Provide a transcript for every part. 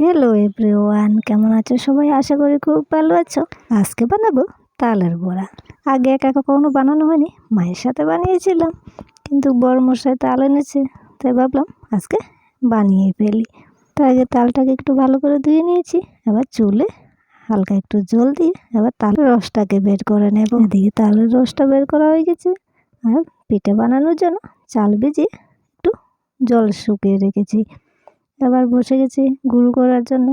Hello everyone কেমন আছো সবাই? আশা করি খুব ভালো আছো। আজকে বানাবো তালের বড়া। আগে একা একা কখনো বানানো হয়নি, মায়ের সাথে বানিয়েছিলাম। কিন্তু বড় মশাই তাল এনেছে, তাই ভাবলাম আজকে বানিয়ে ফেলি। তো আগে তালটাকে একটু ভালো করে ধুয়ে নিয়েছি। এবার চুলে হালকা একটু জল দিয়ে এবার তালের রসটাকে বের করে নেব। এদিকে তালের রসটা বের করা হয়ে গেছে। আর পিঠে বানানোর জন্য চাল ভিজিয়ে একটু জল শুকিয়ে রেখেছি। এবার বসে গেছি গুঁড়ো করার জন্য।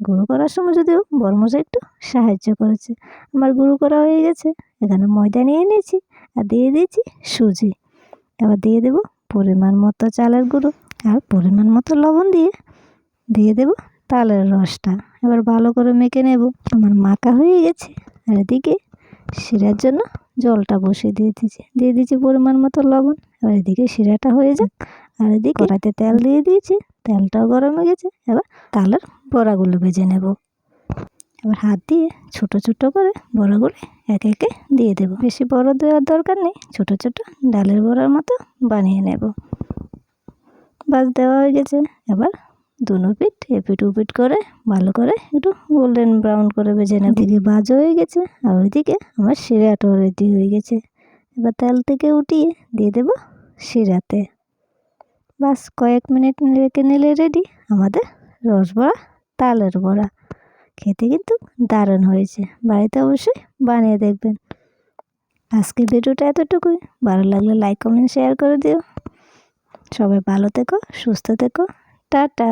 গুঁড়ো করার সময় যদিও বড়মশাই একটু সাহায্য করেছে। আমার গুঁড়ো করা হয়ে গেছে, এখানে ময়দা নিয়ে নিয়েছি আর দিয়ে দিয়েছি সুজি। এবার দিয়ে দেব পরিমাণ মতো চালের গুঁড়ো আর পরিমাণ মতো লবণ দিয়ে দিয়ে দেব তালের রসটা। এবার ভালো করে মেখে নেব। আমার মাখা হয়ে গেছে আর এদিকে শিরার জন্য জলটা বসিয়ে দিয়ে দিয়েছি। দিয়ে দিয়েছি পরিমাণ মতো লবণ। এবার এদিকে শিরাটা হয়ে যাক। আর এদিকে কড়াইতে তেল দিয়ে দিয়েছি। তেলটাও গরম হয়ে গেছে। এবার তালের বড়াগুলো ভেজে নেব। এবার হাত দিয়ে ছোট ছোট করে বড়াগুলো একে একে দিয়ে দেবো। বেশি বড় দেওয়ার দরকার নেই। ছোট ছোট ডালের বড়ার মতো বানিয়ে নেব। বাস দেওয়া হয়ে গেছে। এবার দুনো পিঠ এপিট উপিট করে ভালো করে একটু গোল্ডেন ব্রাউন করে ভেজে নেব। দিকে বাজও হয়ে গেছে আর ওইদিকে আমার শিরাটাও রেডি হয়ে গেছে। এবার তেল থেকে উঠিয়ে দিয়ে দেবো শিরাতে। বাস কয়েক মিনিট রেখে নিলে রেডি আমাদের রস বড়া, তালের বড়া। খেতে কিন্তু দারুণ হয়েছে। বাড়িতে অবশ্যই বানিয়ে দেখবেন। আজকে ভিডিওটা এতটুকুই। ভালো লাগলে লাইক কমেন্ট শেয়ার করে দিও। সবাই ভালো থেকো, সুস্থ থেকো। টাটা।